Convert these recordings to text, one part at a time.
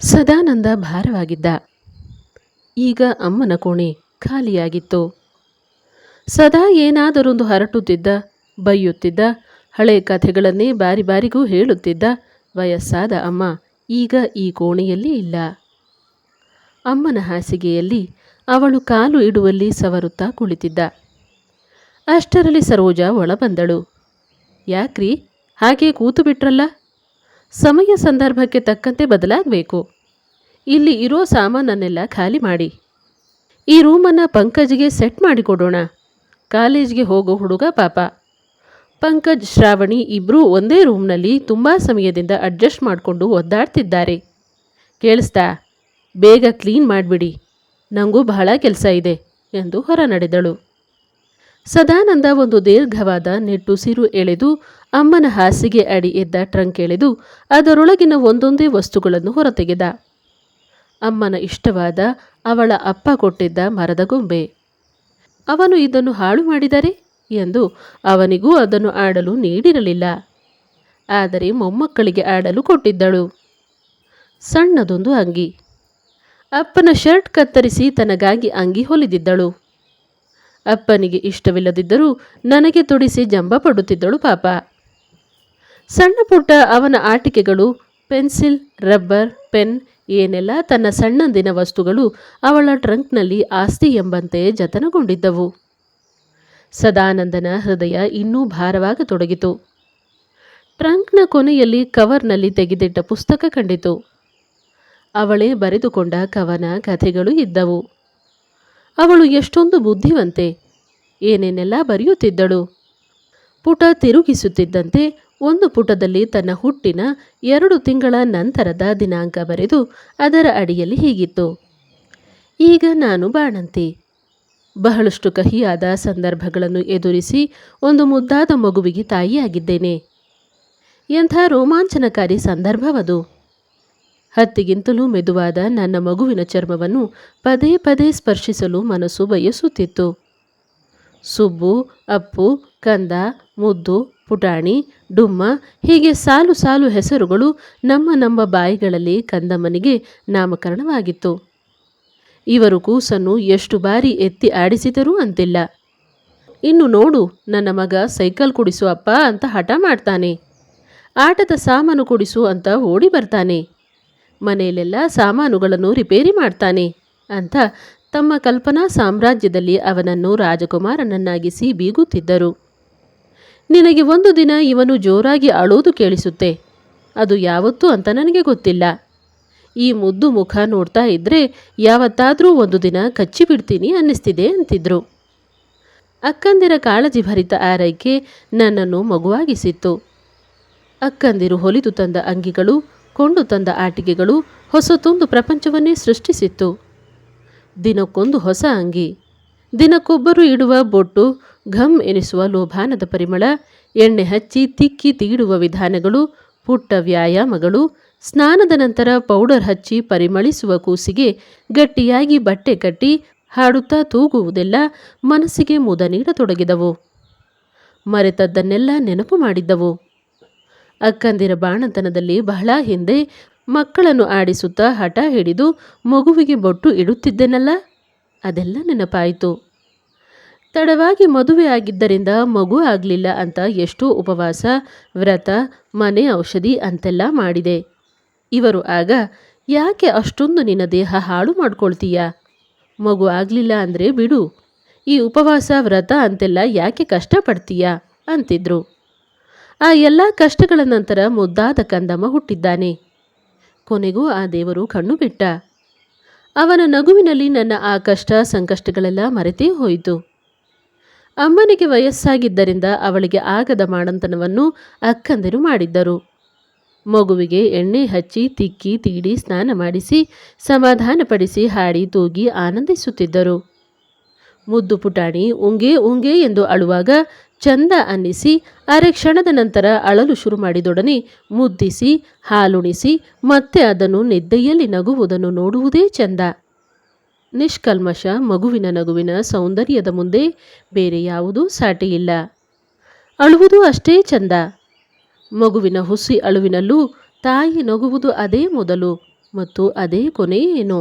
ಸದಾನಂದ ಭಾರವಾಗಿದ್ದ. ಈಗ ಅಮ್ಮನ ಕೋಣೆ ಖಾಲಿಯಾಗಿತ್ತು. ಸದಾ ಏನಾದರೊಂದು ಹರಟುತ್ತಿದ್ದ, ಬೈಯುತ್ತಿದ್ದ, ಹಳೆ ಕಥೆಗಳನ್ನೇ ಬಾರಿ ಬಾರಿಗೂ ಹೇಳುತ್ತಿದ್ದ ವಯಸ್ಸಾದ ಅಮ್ಮ ಈಗ ಈ ಕೋಣೆಯಲ್ಲಿ ಇಲ್ಲ. ಅಮ್ಮನ ಹಾಸಿಗೆಯಲ್ಲಿ ಅವಳು ಕಾಲು ಇಡುವಲ್ಲಿ ಸವರುತ್ತಾ ಕುಳಿತಿದ್ದ. ಅಷ್ಟರಲ್ಲಿ ಸರೋಜ ಒಳ ಬಂದಳು ಯಾಕ್ರಿ? ಹಾಗೆ ಕೂತು ಬಿಟ್ರಲ್ಲ? ಸಮಯ ಸಂದರ್ಭಕ್ಕೆ ತಕ್ಕಂತೆ ಬದಲಾಗಬೇಕು. ಇಲ್ಲಿ ಇರೋ ಸಾಮಾನನ್ನೆಲ್ಲ ಖಾಲಿ ಮಾಡಿ. ಈ ರೂಮನ್ನು ಪಂಕಜ್ಗೆ ಸೆಟ್ ಮಾಡಿಕೊಡೋಣ. ಕಾಲೇಜ್ಗೆ ಹೋಗೋ ಹುಡುಗ ಪಾಪ. ಪಂಕಜ್, ಶ್ರಾವಣಿ ಇಬ್ಬರೂ ಒಂದೇ ರೂಮ್ನಲ್ಲಿ ತುಂಬ ಸಮಯದಿಂದ ಅಡ್ಜಸ್ಟ್ ಮಾಡಿಕೊಂಡು ಒದ್ದಾಡ್ತಿದ್ದಾರೆ. ಕೇಳಿಸ್ತಾ? ಬೇಗ ಕ್ಲೀನ್ ಮಾಡಿಬಿಡಿ. ನನಗೂ ಬಹಳ ಕೆಲಸ ಇದೆ ಎಂದು ಹೊರ ನಡೆದಳು ಸದಾನಂದ ಒಂದು ದೀರ್ಘವಾದ ನೆಟ್ಟುಸಿರು ಎಳೆದು ಅಮ್ಮನ ಹಾಸಿಗೆ ಅಡಿ ಎದ್ದ ಟ್ರಂಕ್ ಎಳೆದು ಅದರೊಳಗಿನ ಒಂದೊಂದೇ ವಸ್ತುಗಳನ್ನು ಹೊರತೆಗೆದ. ಅಮ್ಮನ ಇಷ್ಟವಾದ ಅವಳ ಅಪ್ಪ ಕೊಟ್ಟಿದ್ದ ಮರದ ಗೊಂಬೆ. ಅವನು ಇದನ್ನು ಹಾಳು ಮಾಡಿದರೆ? ಎಂದು ಅವನಿಗೂ ಅದನ್ನು ಆಡಲು ನೀಡಿರಲಿಲ್ಲ. ಆದರೆ ಮೊಮ್ಮಕ್ಕಳಿಗೆ ಆಡಲು ಕೊಟ್ಟಿದ್ದಳು. ಸಣ್ಣದೊಂದು ಅಂಗಿ. ಅಪ್ಪನ ಶರ್ಟ್ ಕತ್ತರಿಸಿ ತನಗಾಗಿ ಅಂಗಿ ಹೊಲಿದಿದ್ದಳು. ಅಪ್ಪನಿಗೆ ಇಷ್ಟವಿಲ್ಲದಿದ್ದರೂ ನನಗೆ ತೊಡಿಸಿ ಜಂಬ ಪಡುತ್ತಿದ್ದಳು ಪಾಪ. ಸಣ್ಣ ಪುಟ್ಟ ಅವನ ಆಟಿಕೆಗಳು, ಪೆನ್ಸಿಲ್, ರಬ್ಬರ್, ಪೆನ್ ಏನೆಲ್ಲ ತನ್ನ ಸಣ್ಣಂದಿನ ವಸ್ತುಗಳು ಅವಳ ಟ್ರಂಕ್ನಲ್ಲಿ ಆಸ್ತಿ ಎಂಬಂತೆ ಜತನಗೊಂಡಿದ್ದವು. ಸದಾನಂದನ ಹೃದಯ ಇನ್ನೂ ಭಾರವಾಗತೊಡಗಿತು. ಟ್ರಂಕ್ನ ಕೊನೆಯಲ್ಲಿ ಕವರ್ನಲ್ಲಿ ತೆಗೆದಿಟ್ಟ ಪುಸ್ತಕ ಕಂಡಿತು. ಅವಳೇ ಬರೆದುಕೊಂಡ ಕವನ ಕಥೆಗಳು ಇದ್ದವು. ಅವಳು ಎಷ್ಟೊಂದು ಬುದ್ಧಿವಂತೆ, ಏನೇನೆಲ್ಲ ಬರೆಯುತ್ತಿದ್ದಳು. ಪುಟ ತಿರುಗಿಸುತ್ತಿದ್ದಂತೆ ಒಂದು ಪುಟದಲ್ಲಿ ತನ್ನ ಹುಟ್ಟಿನ ಎರಡು ತಿಂಗಳ ನಂತರದ ದಿನಾಂಕ ಬರೆದು ಅದರ ಅಡಿಯಲ್ಲಿ ಹೀಗಿತ್ತು. ಈಗ ನಾನು ಬಾಣಂತಿ. ಬಹಳಷ್ಟು ಕಹಿಯಾದ ಸಂದರ್ಭಗಳನ್ನು ಎದುರಿಸಿ ಒಂದು ಮುದ್ದಾದ ಮಗುವಿಗೆ ತಾಯಿಯಾಗಿದ್ದೇನೆ. ಎಂಥ ರೋಮಾಂಚನಕಾರಿ ಸಂದರ್ಭವದು. ಹತ್ತಿಗಿಂತಲೂ ಮೆದುವಾದ ನನ್ನ ಮಗುವಿನ ಚರ್ಮವನ್ನು ಪದೇ ಪದೇ ಸ್ಪರ್ಶಿಸಲು ಮನಸ್ಸು ಬಯಸುತ್ತಿತ್ತು. ಸುಬ್ಬು, ಅಪ್ಪು, ಕಂದ, ಮುದ್ದು ಪುಟಾಣಿ, ಡುಮ್ಮ, ಹೀಗೆ ಸಾಲು ಸಾಲು ಹೆಸರುಗಳು ನಮ್ಮ ನಮ್ಮ ಬಾಯಿಗಳಲ್ಲಿ ಕಂದಮ್ಮನಿಗೆ ನಾಮಕರಣವಾಗಿತ್ತು. ಇವರು ಕೂಸನ್ನು ಎಷ್ಟು ಬಾರಿ ಎತ್ತಿ ಆಡಿಸಿದರೂ ಅಂತಿಲ್ಲ. ಇನ್ನು ನೋಡು, ನನ್ನ ಮಗ ಸೈಕಲ್ ಕುಡಿಸು ಅಪ್ಪ ಅಂತ ಹಠ ಮಾಡ್ತಾನೆ. ಆಟದ ಸಾಮಾನು ಕುಡಿಸು ಅಂತ ಓಡಿ ಬರ್ತಾನೆ. ಮನೆಯಲ್ಲೆಲ್ಲ ಸಾಮಾನುಗಳನ್ನು ರಿಪೇರಿ ಮಾಡ್ತಾನೆ ಅಂತ ತಮ್ಮ ಕಲ್ಪನಾ ಸಾಮ್ರಾಜ್ಯದಲ್ಲಿ ಅವನನ್ನು ರಾಜಕುಮಾರನನ್ನಾಗಿಸಿ ಬೀಗುತ್ತಿದ್ದರು. ನಿನಗೆ ಒಂದು ದಿನ ಇವನು ಜೋರಾಗಿ ಅಳೋದು ಕೇಳಿಸುತ್ತೆ. ಅದು ಯಾವತ್ತೂ ಅಂತ ನನಗೆ ಗೊತ್ತಿಲ್ಲ. ಈ ಮುದ್ದು ಮುಖ ನೋಡ್ತಾ ಇದ್ರೆ ಯಾವತ್ತಾದರೂ ಒಂದು ದಿನ ಕಚ್ಚಿಬಿಡ್ತೀನಿ ಅನ್ನಿಸ್ತಿದೆ ಅಂತಿದ್ರು. ಅಕ್ಕಂದಿರ ಕಾಳಜಿ ಭರಿತ ಆರೈಕೆ ನನ್ನನ್ನು ಮಗುವಾಗಿಸಿತ್ತು. ಅಕ್ಕಂದಿರು ಹೊಲಿದು ತಂದ ಅಂಗಿಗಳು, ಕೊಂಡು ತಂದ ಆಟಿಕೆಗಳು ಹೊಸತೊಂದು ಪ್ರಪಂಚವನ್ನೇ ಸೃಷ್ಟಿಸಿತ್ತು. ದಿನಕ್ಕೊಂದು ಹೊಸ ಅಂಗಿ, ದಿನಕ್ಕೊಬ್ಬರು ಇಡುವ ಬೊಟ್ಟು ಘಮ್ ಎನಿಸುವ ಲೋಭಾನದ ಪರಿಮಳ, ಎಣ್ಣೆ ಹಚ್ಚಿ ತಿಕ್ಕಿ ತೀಡುವ ವಿಧಾನಗಳು, ಪುಟ್ಟ ವ್ಯಾಯಾಮಗಳು, ಸ್ನಾನದ ನಂತರ ಪೌಡರ್ ಹಚ್ಚಿ ಪರಿಮಳಿಸುವ ಕೂಸಿಗೆ ಗಟ್ಟಿಯಾಗಿ ಬಟ್ಟೆ ಕಟ್ಟಿ ಹಾಡುತ್ತಾ ತೂಗುವುದೆಲ್ಲ ಮನಸ್ಸಿಗೆ ಮುದ ನೀಡತೊಡಗಿದವು. ಮರೆತದ್ದನ್ನೆಲ್ಲ ನೆನಪು ಮಾಡಿದ್ದವು. ಅಕ್ಕಂದಿರ ಬಾಣತನದಲ್ಲಿ ಬಹಳ ಹಿಂದೆ ಮಕ್ಕಳನ್ನು ಆಡಿಸುತ್ತಾ ಹಠ ಹಿಡಿದು ಮಗುವಿಗೆ ಬೊಟ್ಟು ಇಡುತ್ತಿದ್ದೆನಲ್ಲ? ಅದೆಲ್ಲ ನೆನಪಾಯಿತು. ತಡವಾಗಿ ಮದುವೆ ಆಗಿದ್ದರಿಂದ ಮಗು ಆಗಲಿಲ್ಲ ಅಂತ ಎಷ್ಟೋ ಉಪವಾಸ, ವ್ರತ, ಮನೆ ಔಷಧಿ ಅಂತೆಲ್ಲ ಮಾಡಿದೆ. ಇವರು ಆಗ, ಯಾಕೆ ಅಷ್ಟೊಂದು ನಿನ್ನ ದೇಹ ಹಾಳು ಮಾಡ್ಕೊಳ್ತೀಯ? ಮಗು ಆಗಲಿಲ್ಲ ಅಂದರೆ ಬಿಡು. ಈ ಉಪವಾಸ, ವ್ರತ ಅಂತೆಲ್ಲ ಯಾಕೆ ಕಷ್ಟಪಡ್ತೀಯ? ಅಂತಿದ್ರು. ಆ ಎಲ್ಲ ಕಷ್ಟಗಳ ನಂತರ ಮುದ್ದಾದ ಕಂದಮ್ಮ ಹುಟ್ಟಿದ್ದಾನೆ. ಕೊನೆಗೂ ಆ ದೇವರು ಕಣ್ಣು ಬಿಟ್ಟ. ಅವನ ನಗುವಿನಲ್ಲಿ ನನ್ನ ಆ ಕಷ್ಟ, ಸಂಕಷ್ಟಗಳೆಲ್ಲ ಮರೆತೇ ಹೋಯಿತು. ಅಮ್ಮನಿಗೆ ವಯಸ್ಸಾಗಿದ್ದರಿಂದ ಅವಳಿಗೆ ಆಗದ ಮಾಡಂತನವನ್ನು ಅಕ್ಕಂದಿರು ಮಾಡಿದ್ದರು. ಮಗುವಿಗೆ ಎಣ್ಣೆ ಹಚ್ಚಿ ತಿಕ್ಕಿ ತೀಡಿ ಸ್ನಾನ ಮಾಡಿಸಿ ಸಮಾಧಾನಪಡಿಸಿ ಹಾಡಿ ತೂಗಿ ಆನಂದಿಸುತ್ತಿದ್ದರು. ಮುದ್ದು ಪುಟಾಣಿ ಉಂಗೆ ಉಂಗೆ ಎಂದು ಅಳುವಾಗ ಚಂದ ಅನ್ನಿಸಿ ಅರೆ ಕ್ಷಣದ ನಂತರ ಅಳಲು ಶುರು ಮಾಡಿದೊಡನೆ ಮುದ್ದಿಸಿ ಹಾಲುಣಿಸಿ ಮತ್ತೆ ಅದನ್ನು ನಿದ್ದೆಯಲ್ಲಿ ನಗುವುದನ್ನು ನೋಡುವುದೇ ಚಂದ. ನಿಷ್ಕಲ್ಮಶ ಮಗುವಿನ ನಗುವಿನ ಸೌಂದರ್ಯದ ಮುಂದೆ ಬೇರೆ ಯಾವುದೂ ಸಾಟಿಯಿಲ್ಲ ಅಳುವುದು ಅಷ್ಟೇ ಚಂದ. ಮಗುವಿನ ಹುಸಿ ಅಳುವಿನಲ್ಲೂ ತಾಯಿ ನಗುವುದು ಅದೇ ಮೊದಲು ಮತ್ತು ಅದೇ ಕೊನೆಯೇನು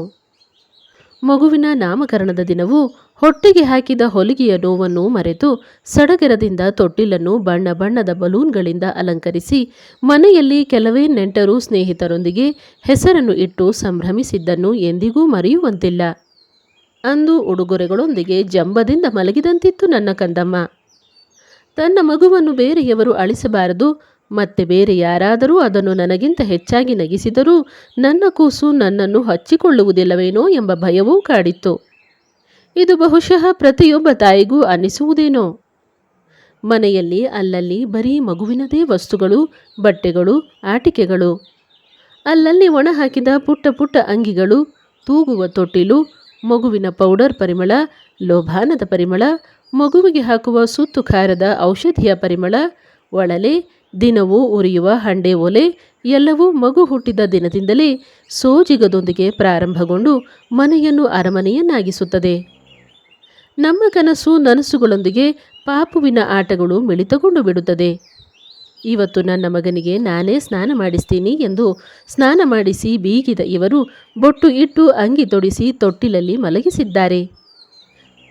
ಮಗುವಿನ ನಾಮಕರಣದ ದಿನವು ಹೊಟ್ಟೆಗೆ ಹಾಕಿದ ಹೊಲಿಗೆಯ ನೋವನ್ನು ಮರೆತು ಸಡಗರದಿಂದ ತೊಟ್ಟಿಲನ್ನು ಬಣ್ಣ ಬಣ್ಣದ ಬಲೂನ್ಗಳಿಂದ ಅಲಂಕರಿಸಿ ಮನೆಯಲ್ಲಿ ಕೆಲವೇ ನೆಂಟರು ಸ್ನೇಹಿತರೊಂದಿಗೆ ಹೆಸರನ್ನು ಇಟ್ಟು ಸಂಭ್ರಮಿಸಿದ್ದನ್ನು ಎಂದಿಗೂ ಮರೆಯುವಂತಿಲ್ಲ. ಅಂದು ಉಡುಗೊರೆಗಳೊಂದಿಗೆ ಜಂಬದಿಂದ ಮಲಗಿದಂತಿತ್ತು ನನ್ನ ಕಂದಮ್ಮ. ತನ್ನ ಮಗುವನ್ನು ಬೇರೆಯವರು ಅಳಿಸಬಾರದು, ಮತ್ತೆ ಬೇರೆ ಯಾರಾದರೂ ಅದನ್ನು ನನಗಿಂತ ಹೆಚ್ಚಾಗಿ ನಗಿಸಿದರೂ ನನ್ನ ಕೂಸು ನನ್ನನ್ನು ಹಚ್ಚಿಕೊಳ್ಳುವುದಿಲ್ಲವೇನೋ ಎಂಬ ಭಯವೂ ಕಾಡಿತ್ತು. ಇದು ಬಹುಶಃ ಪ್ರತಿಯೊಬ್ಬ ತಾಯಿಗೂ ಅನ್ನಿಸುವುದೇನೋ. ಮನೆಯಲ್ಲಿ, ಅಲ್ಲಲ್ಲಿ ಬರೀ ಮಗುವಿನದೇ ವಸ್ತುಗಳು, ಬಟ್ಟೆಗಳು, ಆಟಿಕೆಗಳು. ಅಲ್ಲಲ್ಲಿ ಒಣ ಹಾಕಿದ ಪುಟ್ಟ ಪುಟ್ಟ ಅಂಗಿಗಳು, ತೂಗುವ ತೊಟ್ಟಿಲು ಮಗುವಿನ ಪೌಡರ್ ಪರಿಮಳ, ಲೋಭಾನದ ಪರಿಮಳ, ಮಗುವಿಗೆ ಹಾಕುವ ಸುತ್ತು ಖಾರದ ಔಷಧಿಯ ಪರಿಮಳ, ಒಳಲೆ, ದಿನವೂ ಉರಿಯುವ ಹಂಡೆ ಒಲೆ, ಎಲ್ಲವೂ ಮಗು ಹುಟ್ಟಿದ ದಿನದಿಂದಲೇ ಸೋಜಿಗದೊಂದಿಗೆ ಪ್ರಾರಂಭಗೊಂಡು ಮನೆಯನ್ನು ಅರಮನೆಯನ್ನಾಗಿಸುತ್ತದೆ. ನಮ್ಮ ಕನಸು ನನಸುಗಳೊಂದಿಗೆ ಪಾಪುವಿನ ಆಟಗಳು ಮಿಳಿತಗೊಂಡು ಬಿಡುತ್ತದೆ. ಇವತ್ತು ನನ್ನ ಮಗನಿಗೆ ನಾನೇ ಸ್ನಾನ ಮಾಡಿಸ್ತೀನಿ ಎಂದು ಸ್ನಾನ ಮಾಡಿಸಿ ಬೀಗಿದ ಇವರು ಬೊಟ್ಟು ಇಟ್ಟು ಅಂಗಿ ತೊಡಿಸಿ ತೊಟ್ಟಿಲಲ್ಲಿ ಮಲಗಿಸಿದ್ದಾರೆ.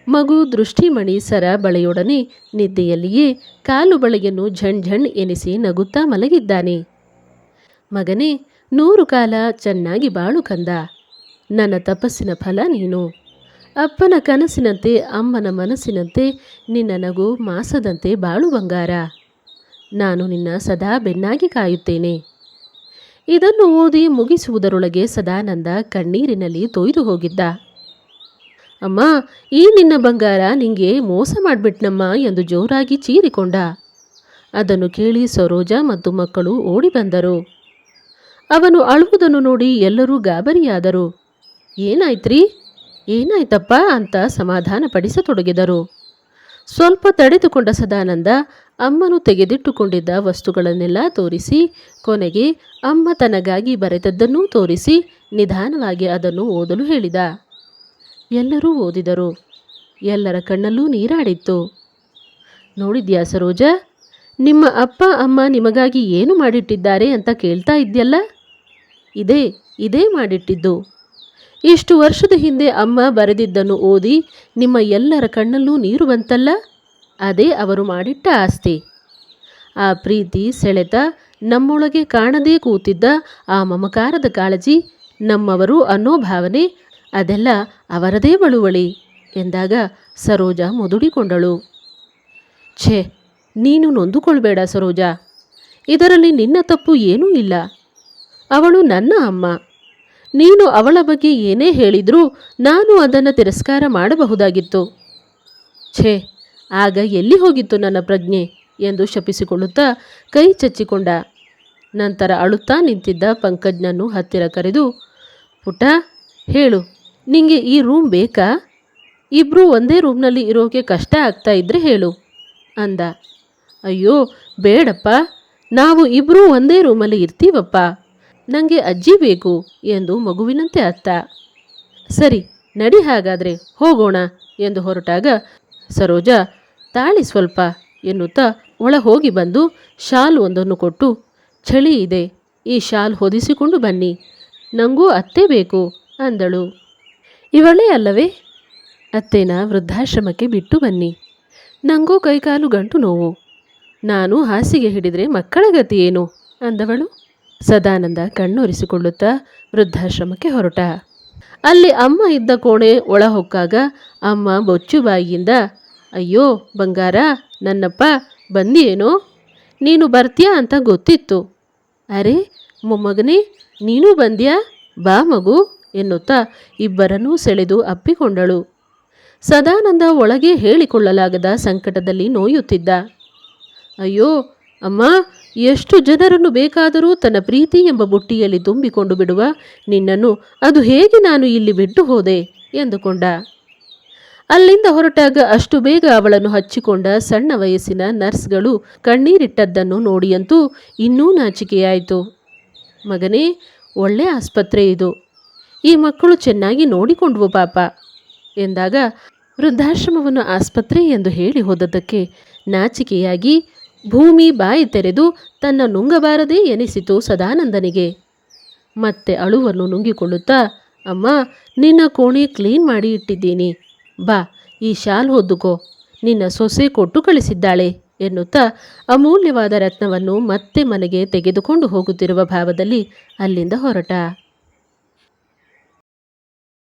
ಮಗು ದೃಷ್ಟಿಮಣಿ ಸರ ಬಳೆಯೊಡನೆ ನಿದ್ದೆಯಲ್ಲಿಯೇ ಕಾಲು ಬಳೆಯನ್ನು ಝಣ್ ಝಣ್ ಎನಿಸಿ ನಗುತ್ತಾ ಮಲಗಿದ್ದಾನೆ. ಮಗನೇ, ನೂರು ಕಾಲ ಚೆನ್ನಾಗಿ ಬಾಳು ಕಂದ. ನನ್ನ ತಪಸ್ಸಿನ ಫಲ ನೀನು. ಅಪ್ಪನ ಕನಸಿನಂತೆ, ಅಮ್ಮನ ಮನಸ್ಸಿನಂತೆ ನಿನ್ನ ನಗು ಮಾಸದಂತೆ ಬಾಳು ಬಂಗಾರ. ನಾನು ನಿನ್ನ ಸದಾ ಬೆನ್ನಾಗಿ ಕಾಯುತ್ತೇನೆ. ಇದನ್ನು ಓದಿ ಮುಗಿಸುವುದರೊಳಗೆ ಸದಾನಂದ ಕಣ್ಣೀರಿನಲ್ಲಿ ತೊಯ್ದು ಹೋಗಿದ್ದ. ಅಮ್ಮ, ಈ ನಿನ್ನ ಬಂಗಾರ ನಿಂಗೆ ಮೋಸ ಮಾಡಿಬಿಟ್ನಮ್ಮ ಎಂದು ಜೋರಾಗಿ ಚೀರಿಕೊಂಡ. ಅದನ್ನು ಕೇಳಿ ಸರೋಜ ಮತ್ತು ಮಕ್ಕಳು ಓಡಿ ಬಂದರು. ಅವನು ಅಳುವುದನ್ನು ನೋಡಿ ಎಲ್ಲರೂ ಗಾಬರಿಯಾದರು. ಏನಾಯ್ತ್ರಿ? ಏನಾಯ್ತಪ್ಪ ಅಂತ ಸಮಾಧಾನ ಪಡಿಸತೊಡಗಿದರು ಸ್ವಲ್ಪ ತಡೆದುಕೊಂಡ ಸದಾನಂದ ಅಮ್ಮನು ತೆಗೆದಿಟ್ಟುಕೊಂಡಿದ್ದ ವಸ್ತುಗಳನ್ನೆಲ್ಲ ತೋರಿಸಿ, ಕೊನೆಗೆ ಅಮ್ಮ ತನಗಾಗಿ ಬರೆದದ್ದನ್ನೂ ತೋರಿಸಿ ನಿಧಾನವಾಗಿ ಅದನ್ನು ಓದಲು ಹೇಳಿದ. ಎಲ್ಲರೂ ಓದಿದರು. ಎಲ್ಲರ ಕಣ್ಣಲ್ಲೂ ನೀರಾಡಿತ್ತು. ನೋಡಿದ್ಯಾ ಸರೋಜ, ನಿಮ್ಮ ಅಪ್ಪ, ಅಮ್ಮ ನಿಮಗಾಗಿ ಏನು ಮಾಡಿಟ್ಟಿದ್ದಾರೆ ಅಂತ ಕೇಳ್ತಾ ಇದ್ಯಲ್ಲ? ಇದೇ ಇದೇ ಮಾಡಿಟ್ಟಿದ್ದು. ಇಷ್ಟು ವರ್ಷದ ಹಿಂದೆ ಅಮ್ಮ ಬರೆದಿದ್ದನ್ನು ಓದಿ ನಿಮ್ಮ ಎಲ್ಲರ ಕಣ್ಣಲ್ಲೂ ನೀರು ಬಂತಲ್ಲ? ಅದೇ ಅವರು ಮಾಡಿಟ್ಟ ಆಸ್ತಿ. ಆ ಪ್ರೀತಿ ಸೆಳೆತ ನಮ್ಮೊಳಗೆ ಕಾಣದೇ ಕೂತಿದ್ದ ಆ ಮಮಕಾರದ ಕಾಳಜಿ ನಮ್ಮವರು ಅನ್ನೋ ಭಾವನೆ ಅದೆಲ್ಲ ಅವರದೇ ಬಳುವಳಿ ಎಂದಾಗ ಸರೋಜ ಮುದುಡಿಕೊಂಡಳು. ಛೇ, ನೀನು ನೊಂದುಕೊಳ್ಬೇಡ ಸರೋಜ. ಇದರಲ್ಲಿ ನಿನ್ನ ತಪ್ಪು ಏನೂ ಇಲ್ಲ. ಅವಳು ನನ್ನ ಅಮ್ಮ. ನೀನು ಅವಳ ಬಗ್ಗೆ ಏನೇ ಹೇಳಿದರೂ ನಾನು ಅದನ್ನು ತಿರಸ್ಕಾರ ಮಾಡಬಹುದಾಗಿತ್ತು. ಛೇ, ಆಗ ಎಲ್ಲಿ ಹೋಗಿತ್ತು ನನ್ನ ಪ್ರಜ್ಞೆ? ಎಂದು ಶಪಿಸಿಕೊಳ್ಳುತ್ತಾ ಕೈ ಚಚ್ಚಿಕೊಂಡ. ನಂತರ ಅಳುತ್ತಾ ನಿಂತಿದ್ದ ಪಂಕಜ್ನನ್ನು ಹತ್ತಿರ ಕರೆದು ಪುಟ ಹೇಳು, ನಿಂಗೆ ಈ ರೂಮ್ ಬೇಕಾ? ಇಬ್ಬರೂ ಒಂದೇ ರೂಮ್ನಲ್ಲಿ ಇರೋಕೆ ಕಷ್ಟ ಆಗ್ತಾ ಇದ್ರೆ ಹೇಳು, ಅಂದ. ಅಯ್ಯೋ, ಬೇಡಪ್ಪ, ನಾವು ಇಬ್ಬರೂ ಒಂದೇ ರೂಮಲ್ಲಿ ಇರ್ತೀವಪ್ಪ. ನನಗೆ ಅಜ್ಜಿ ಬೇಕು ಎಂದು ಮಗುವಿನಂತೆ ಅತ್ತ. ಸರಿ, ನಡಿ ಹಾಗಾದರೆ ಹೋಗೋಣ ಎಂದು ಹೊರಟಾಗ ಸರೋಜ ತಾಳಿ ಸ್ವಲ್ಪ ಎನ್ನುತ್ತಾ ಒಳ ಹೋಗಿ ಬಂದು ಶಾಲ್ ಒಂದನ್ನು ಕೊಟ್ಟು, ಚಳಿ ಇದೆ, ಈ ಶಾಲ್ ಹೊದಿಸಿಕೊಂಡು ಬನ್ನಿ ನನಗೂ ಅತ್ತೆ ಬೇಕು ಅಂದಳು. ಇವಳೇ ಅಲ್ಲವೇ? ಅತ್ತೇನ ವೃದ್ಧಾಶ್ರಮಕ್ಕೆ ಬಿಟ್ಟು ಬನ್ನಿ ನನಗೂ ಕೈಕಾಲು ಗಂಟು ನೋವು, ನಾನು ಹಾಸಿಗೆ ಹಿಡಿದ್ರೆ ಮಕ್ಕಳ ಗತಿ ಏನು ಅಂದವಳು. ಸದಾನಂದ ಕಣ್ಣೊರಿಸಿಕೊಳ್ಳುತ್ತಾ ವೃದ್ಧಾಶ್ರಮಕ್ಕೆ ಹೊರಟ. ಅಲ್ಲಿ ಅಮ್ಮ ಇದ್ದ ಕೋಣೆ ಒಳ ಹೊಕ್ಕಾಗ ಅಮ್ಮ ಬೊಚ್ಚು ಬಾಯಿಯಿಂದ ಅಯ್ಯೋ ಬಂಗಾರ, ನನ್ನಪ್ಪ ಬಂದಿಯೇನೋ? ನೀನು ಬರ್ತೀಯಾ ಅಂತ ಗೊತ್ತಿತ್ತು. ಅರೆ ಮೊಮ್ಮಗನೇ, ನೀನೂ ಬಂದ್ಯಾ? ಬಾ ಮಗು ಎನ್ನುತ್ತಾ ಇಬ್ಬರನ್ನೂ ಸೆಳೆದು ಅಪ್ಪಿಕೊಂಡಳು. ಸದಾನಂದ ಒಳಗೆ ಹೇಳಿಕೊಳ್ಳಲಾಗದ ಸಂಕಟದಲ್ಲಿ ನೋಯುತ್ತಿದ್ದ. ಅಯ್ಯೋ ಅಮ್ಮ ಎಷ್ಟು ಜನರನ್ನು ಬೇಕಾದರೂ ತನ್ನ ಪ್ರೀತಿ ಎಂಬ ಬುಟ್ಟಿಯಲ್ಲಿ ತುಂಬಿಕೊಂಡು ಬಿಡುವ ನಿನ್ನನ್ನು ಅದು ಹೇಗೆ ನಾನು ಇಲ್ಲಿ ಬಿಟ್ಟು ಹೋದೆ ಎಂದುಕೊಂಡ. ಅಲ್ಲಿಂದ ಹೊರಟಾಗ ಅಷ್ಟು ಬೇಗ ಅವಳನ್ನು ಹಚ್ಚಿಕೊಂಡ ಸಣ್ಣ ವಯಸ್ಸಿನ ನರ್ಸ್ಗಳು ಕಣ್ಣೀರಿಟ್ಟದ್ದನ್ನು ನೋಡಿಯಂತೂ ಇನ್ನೂ ನಾಚಿಕೆಯಾಯಿತು. ಮಗನೇ, ಒಳ್ಳೆ ಆಸ್ಪತ್ರೆ ಇದು. ಈ ಮಕ್ಕಳು ಚೆನ್ನಾಗಿ ನೋಡಿಕೊಂಡ್ವು ಪಾಪ ಎಂದಾಗ ವೃದ್ಧಾಶ್ರಮವನ್ನು ಆಸ್ಪತ್ರೆ ಎಂದು ಹೇಳಿ ಹೋದದ್ದಕ್ಕೆ ನಾಚಿಕೆಯಾಗಿ ಭೂಮಿ ಬಾಯಿ ತೆರೆದು ತನ್ನ ನುಂಗಬಾರದೇ ಎನಿಸಿತು ಸದಾನಂದನಿಗೆ. ಮತ್ತೆ ಅಳುವನ್ನು ನುಂಗಿಕೊಳ್ಳುತ್ತಾ, ಅಮ್ಮ, ನಿನ್ನ ಕೋಣೆ ಕ್ಲೀನ್ ಮಾಡಿ ಇಟ್ಟಿದ್ದೀನಿ. ಬಾ, ಈ ಶಾಲ್ ಹೊದ್ದುಕೋ. ನಿನ್ನ ಸೊಸೆ ಕೊಟ್ಟು ಕಳಿಸಿದ್ದಾಳೆ, ಎನ್ನುತ್ತಾ ಅಮೂಲ್ಯವಾದ ರತ್ನವನ್ನು ಮತ್ತೆ ಮನೆಗೆ ತೆಗೆದುಕೊಂಡು ಹೋಗುತ್ತಿರುವ ಭಾವದಲ್ಲಿ ಅಲ್ಲಿಂದ ಹೊರಟ.